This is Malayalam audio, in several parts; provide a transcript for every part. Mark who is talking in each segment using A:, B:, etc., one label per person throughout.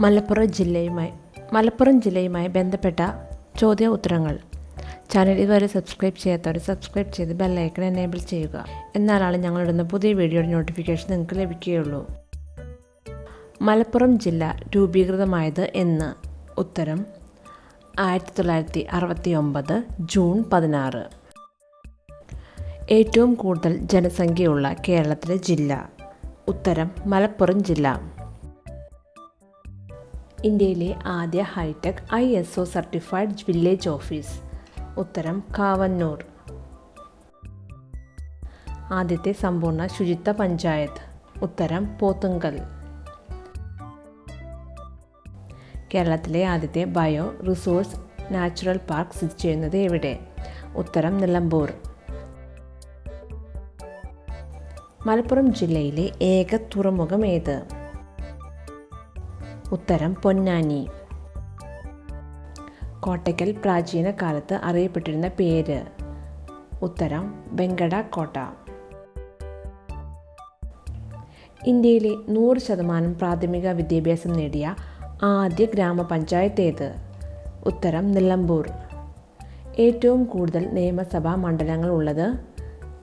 A: മലപ്പുറം ജില്ലയുമായി മലപ്പുറം ജില്ലയുമായി ബന്ധപ്പെട്ട ചോദ്യ ഉത്തരങ്ങൾ. ചാനൽ ഇതുവരെ സബ്സ്ക്രൈബ് ചെയ്യാത്തവർ സബ്സ്ക്രൈബ് ചെയ്ത് ബെല്ലൈക്കൺ എനേബിൾ ചെയ്യുക. എന്നാലാണ് ഞങ്ങളിടുന്ന പുതിയ വീഡിയോയുടെ നോട്ടിഫിക്കേഷൻ നിങ്ങൾക്ക് ലഭിക്കുകയുള്ളൂ. മലപ്പുറം ജില്ല രൂപീകൃതമായത് എന്ന്. ഉത്തരം ആയിരത്തി തൊള്ളായിരത്തി അറുപത്തി ഒമ്പത് ജൂൺ പതിനാറ്. ഏറ്റവും കൂടുതൽ ജനസംഖ്യയുള്ള കേരളത്തിലെ ജില്ല. ഉത്തരം മലപ്പുറം ജില്ല. ഇന്ത്യയിലെ ആദ്യ hi-tech I S O certified village office. ഉത്തരം കാവന്നൂർ. ആദ്യത്തെ സമ്പൂർണ ശുചിത്വ പഞ്ചായത്ത്. ഉത്തരം പോത്തുങ്കൽ. കേരളത്തിലെ ആദ്യത്തെ ബയോ റിസോഴ്സ് നാച്ചുറൽ പാർക്ക് സ്ഥിതി ചെയ്യുന്നത് എവിടെ? ഉത്തരം നിലമ്പൂർ. മലപ്പുറം ജില്ലയിലെ ഏക തുറമുഖം ഏത്? ഉത്തരം പൊന്നാനി. കോട്ടയ്ക്കൽ പ്രാചീന കാലത്ത് അറിയപ്പെട്ടിരുന്ന പേര്. ഉത്തരം വെങ്കട കോട്ട. ഇന്ത്യയിലെ നൂറ് ശതമാനം പ്രാഥമിക വിദ്യാഭ്യാസം നേടിയ ആദ്യ ഗ്രാമപഞ്ചായത്ത് ഏത് ഉത്തരം നിലമ്പൂർ. ഏറ്റവും കൂടുതൽ നിയമസഭാ മണ്ഡലങ്ങൾ ഉള്ളത്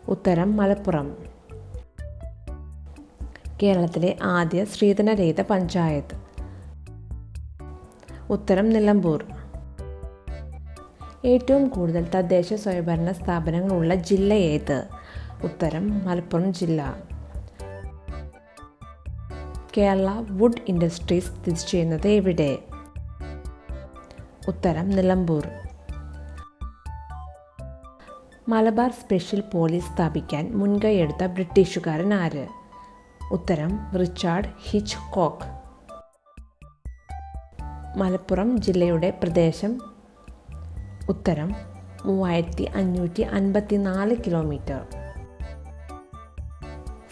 A: ഉത്തരം മലപ്പുറം. കേരളത്തിലെ ആദ്യ ശ്രീധനരഹിത പഞ്ചായത്ത്. ഉത്തരം നിലമ്പൂർ. ഏറ്റവും കൂടുതൽ തദ്ദേശ സ്വയംഭരണ സ്ഥാപനങ്ങളുള്ള ജില്ല ഏത്? ഉത്തരം മലപ്പുറം ജില്ല. കേരള വുഡ് ഇൻഡസ്ട്രീസ് സ്ഥിതി ചെയ്യുന്നത് എവിടെ? ഉത്തരം നിലമ്പൂർ. മലബാർ സ്പെഷ്യൽ പോലീസ് സ്ഥാപിക്കാൻ മുൻകൈയെടുത്ത ബ്രിട്ടീഷുകാരൻ ആര്? ഉത്തരം റിച്ചാർഡ് ഹിച്ച് കോക്ക് മലപ്പുറം ജില്ലയുടെ പ്രദേശം. ഉത്തരം മൂവായിരത്തി അഞ്ഞൂറ്റി അൻപത്തി നാല് കിലോമീറ്റർ.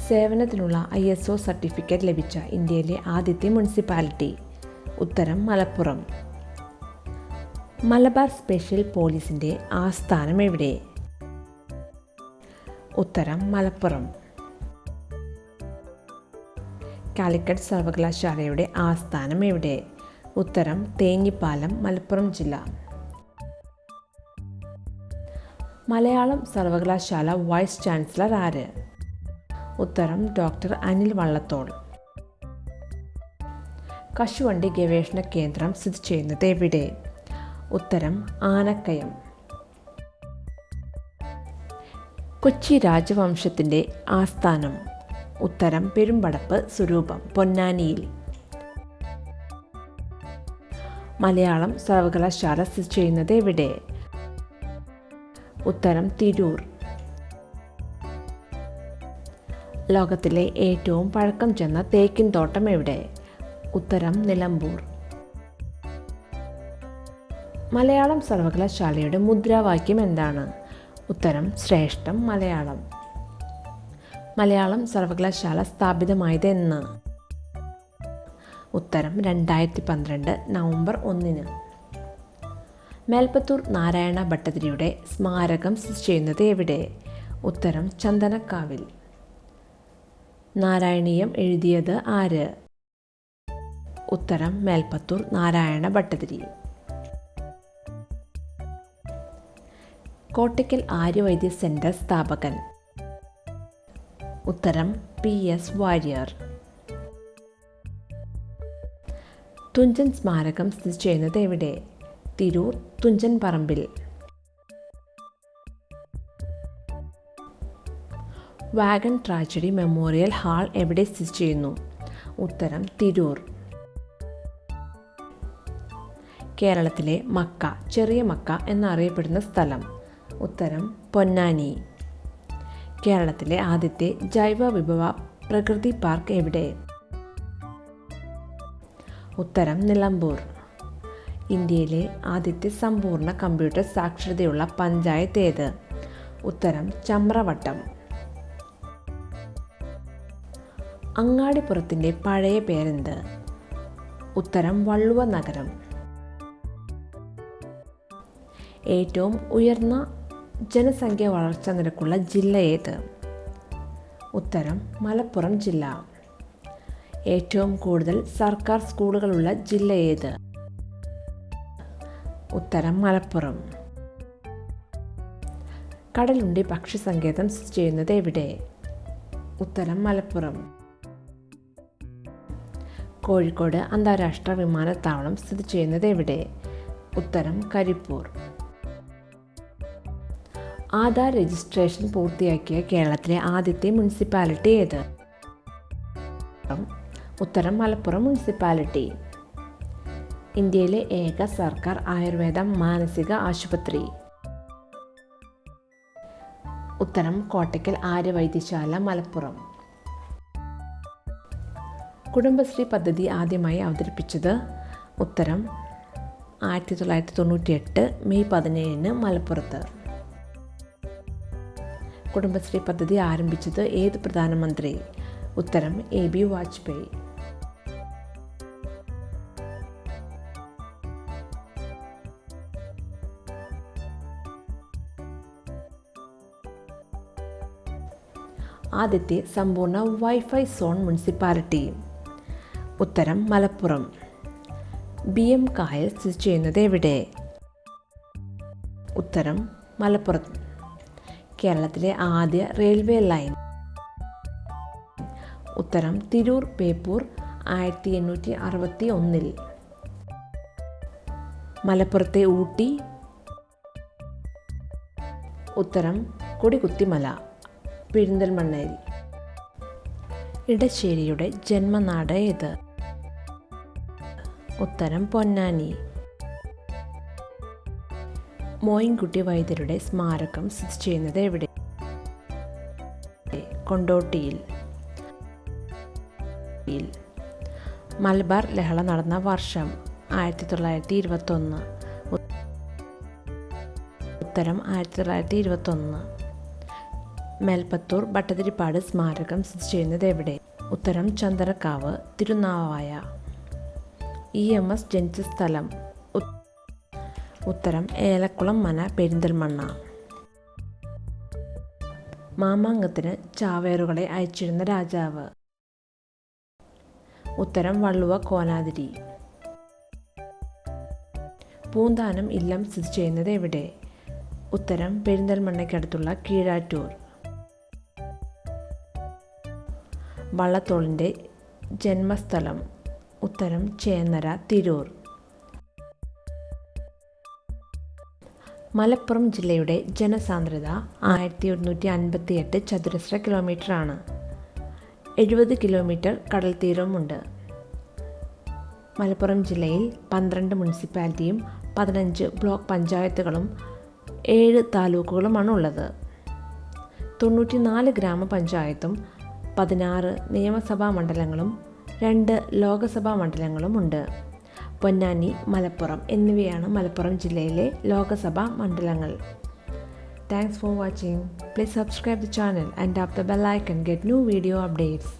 A: സേവനത്തിനുള്ള ഐ എസ് ഒ സർട്ടിഫിക്കറ്റ് ലഭിച്ച ഇന്ത്യയിലെ ആദ്യത്തെ മുനിസിപ്പാലിറ്റി. ഉത്തരം മലപ്പുറം. മലബാർ സ്പെഷ്യൽ പോലീസിന്റെ ആസ്ഥാനം എവിടെ? ഉത്തരം മലപ്പുറം. കാലിക്കറ്റ് സർവകലാശാലയുടെ ആസ്ഥാനം എവിടെ? ഉത്തരം തേഞ്ഞിപ്പാലം മലപ്പുറം ജില്ല. മലയാളം സർവകലാശാല വൈസ് ചാൻസലർ ആര്? ഉത്തരം ഡോക്ടർ അനിൽ വള്ളത്തോൾ. കശുവണ്ടി ഗവേഷണ കേന്ദ്രം സ്ഥിതി ചെയ്യുന്നത് എവിടെ? ഉത്തരം ആനക്കയം. കൊച്ചി രാജവംശത്തിന്റെ ആസ്ഥാനം. ഉത്തരം പെരുമ്പടപ്പ് സ്വരൂപം പൊന്നാനിയിൽ. മലയാളം സർവകലാശാല സ്ഥിതി ചെയ്യുന്നത് എവിടെ? ഉത്തരം തിരൂർ. ലോകത്തിലെ ഏറ്റവും പഴക്കം ചെന്ന തേക്കിൻ തോട്ടം എവിടെ? ഉത്തരം നിലമ്പൂർ. മലയാളം സർവകലാശാലയുടെ മുദ്രാവാക്യം എന്താണ്? ഉത്തരം ശ്രേഷ്ഠം മലയാളം. മലയാളം സർവകലാശാല സ്ഥാപിതമായത് എന്ന് ഉത്തരം രണ്ടായിരത്തി പന്ത്രണ്ട് നവംബർ ഒന്നിന്. മേൽപ്പത്തൂർ നാരായണ ഭട്ടതിരിയുടെ സ്മാരകം സ്ഥിതി ചെയ്യുന്നത് എവിടെ? ഉത്തരം ചന്ദനക്കാവിൽ. നാരായണീയം എഴുതിയത് ആര്? ഉത്തരം മേൽപ്പത്തൂർ നാരായണ ഭട്ടതിരി. കോട്ടയ്ക്കൽ ആര്യവൈദ്യ സെന്റർ സ്ഥാപകൻ. ഉത്തരം പി എസ് വാര്യർ. തുഞ്ചൻ സ്മാരകം സ്ഥിതി ചെയ്യുന്നത് എവിടെ? തിരൂർ തുഞ്ചൻ പറമ്പിൽ. വാഗൺ ട്രാജഡി മെമ്മോറിയൽ ഹാൾ എവിടെ സ്ഥിതി ചെയ്യുന്നു? ഉത്തരം തിരൂർ. കേരളത്തിലെ മക്ക ചെറിയ മക്ക എന്നറിയപ്പെടുന്ന സ്ഥലം. ഉത്തരം പൊന്നാനി. കേരളത്തിലെ ആദ്യത്തെ ജൈവ വിഭവ പ്രകൃതി പാർക്ക് എവിടെ? ഉത്തരം നിലമ്പൂർ. ഇന്ത്യയിലെ ആദ്യത്തെ സമ്പൂർണ കമ്പ്യൂട്ടർ സാക്ഷരതയുള്ള പഞ്ചായത്ത് ഏത്? ഉത്തരം ചമ്രവട്ടം. അങ്ങാടിപ്പുറത്തിന്റെ പഴയ പേരെന്ത്? ഉത്തരം വള്ളുവ നഗരം. ഏറ്റവും ഉയർന്ന ജനസംഖ്യ വളർച്ചാ നിരക്കുള്ള ജില്ല ഏത്? ഉത്തരം മലപ്പുറം ജില്ല. ഏറ്റവും കൂടുതൽ സർക്കാർ സ്കൂളുകളുള്ള ജില്ല ഏത്? ഉത്തരം മലപ്പുറം. കടലുണ്ടി പക്ഷി സങ്കേതം സ്ഥിതി ചെയ്യുന്നത് എവിടെ? ഉത്തരം മലപ്പുറം. കോഴിക്കോട് അന്താരാഷ്ട്ര വിമാനത്താവളം സ്ഥിതി ചെയ്യുന്നത് എവിടെ? ഉത്തരം കരിപ്പൂർ. ആധാർ രജിസ്ട്രേഷൻ പൂർത്തിയാക്കിയ കേരളത്തിലെ ആദ്യത്തെ മുനിസിപ്പാലിറ്റി ഏത്? ഉത്തരം മലപ്പുറം മുനിസിപ്പാലിറ്റി. ഇന്ത്യയിലെ ഏക സർക്കാർ ആയുർവേദ മാനസിക ആശുപത്രി. ഉത്തരം കോട്ടയ്ക്കൽ ആര്യവൈദ്യശാല മലപ്പുറം. കുടുംബശ്രീ പദ്ധതി ആദ്യമായി അവതരിപ്പിച്ചത് ഉത്തരം ആയിരത്തി തൊള്ളായിരത്തി തൊണ്ണൂറ്റി എട്ട് മെയ് പതിനേഴിന് മലപ്പുറത്ത്. കുടുംബശ്രീ പദ്ധതി ആരംഭിച്ചത് ഏത് പ്രധാനമന്ത്രി? ഉത്തരം എ ബി വാജ്പേയി. ആദ്യത്തെ സമ്പൂർണ വൈഫൈ സോൺ മുനിസിപ്പാലിറ്റി. ഉത്തരം മലപ്പുറം. ബി എം കായൽ സ്ഥിതി ചെയ്യുന്നത് എവിടെ? ഉത്തരം മലപ്പുറം. കേരളത്തിലെ ആദ്യ റെയിൽവേ ലൈൻ. ഉത്തരം തിരൂർ പേപ്പൂർ ആയിരത്തി എണ്ണൂറ്റി അറുപത്തി ഒന്നിൽ മലപ്പുറത്തെ ഊട്ടി. ഉത്തരം കൊടികുത്തിമല. പെരിന്തൽമണ്ണയിൽ ഇടശ്ശേരിയുടെ ജന്മനാട് ഏത്? ഉത്തരം പൊന്നാനി. മോയിൻകുട്ടി വൈദ്യരുടെ സ്മാരകം സ്ഥിതി ചെയ്യുന്നത് എവിടെ? കൊണ്ടോട്ടിയിൽ. മലബാർ ലഹള നടന്ന വർഷം ആയിരത്തി തൊള്ളായിരത്തി ഇരുപത്തൊന്ന് ഉത്തരം ആയിരത്തി തൊള്ളായിരത്തി ഇരുപത്തൊന്ന് മേൽപ്പത്തൂർ ഭട്ടതിരിപ്പാട് സ്മാരകം സ്ഥിതി ചെയ്യുന്നത് എവിടെ? ഉത്തരം Chandanakkavu Thirunavaya. E M S ജനിച്ച സ്ഥലം ഉത്തരം ഏലക്കുളം മന പെരിന്തൽമണ്ണ. മാമാങ്കത്തിന് ചാവേറുകളെ അയച്ചിരുന്ന രാജാവ്. ഉത്തരം വള്ളുവ കോനാതിരി പൂന്താനം ഇല്ലം സ്ഥിതി ചെയ്യുന്നത് എവിടെ? ഉത്തരം പെരിന്തൽമണ്ണയ്ക്കടുത്തുള്ള കീഴാറ്റൂർ. വള്ളത്തോളിന്റെ ജന്മസ്ഥലം. ഉത്തരം ചേന്നര തിരൂർ. മലപ്പുറം ജില്ലയുടെ ജനസാന്ദ്രത ആയിരത്തി ഒരുന്നൂറ്റി അൻപത്തി എട്ട് ചതുരശ്ര കിലോമീറ്ററാണ്. എഴുപത് കിലോമീറ്റർ കടൽ തീരവുമുണ്ട്. മലപ്പുറം ജില്ലയിൽ പന്ത്രണ്ട് മുനിസിപ്പാലിറ്റിയും പതിനഞ്ച് ബ്ലോക്ക് പഞ്ചായത്തുകളും ഏഴ് താലൂക്കുകളുമാണ് ഉള്ളത് തൊണ്ണൂറ്റിനാല് ഗ്രാമപഞ്ചായത്തും പതിനാറ് നിയമസഭാ മണ്ഡലങ്ങളും രണ്ട് ലോകസഭാ മണ്ഡലങ്ങളും ഉണ്ട്. പൊന്നാനി മലപ്പുറം എന്നിവയാണ് മലപ്പുറം ജില്ലയിലെ ലോകസഭാ മണ്ഡലങ്ങൾ. Thanks for watching please subscribe the channel and tap the bell icon get new video updates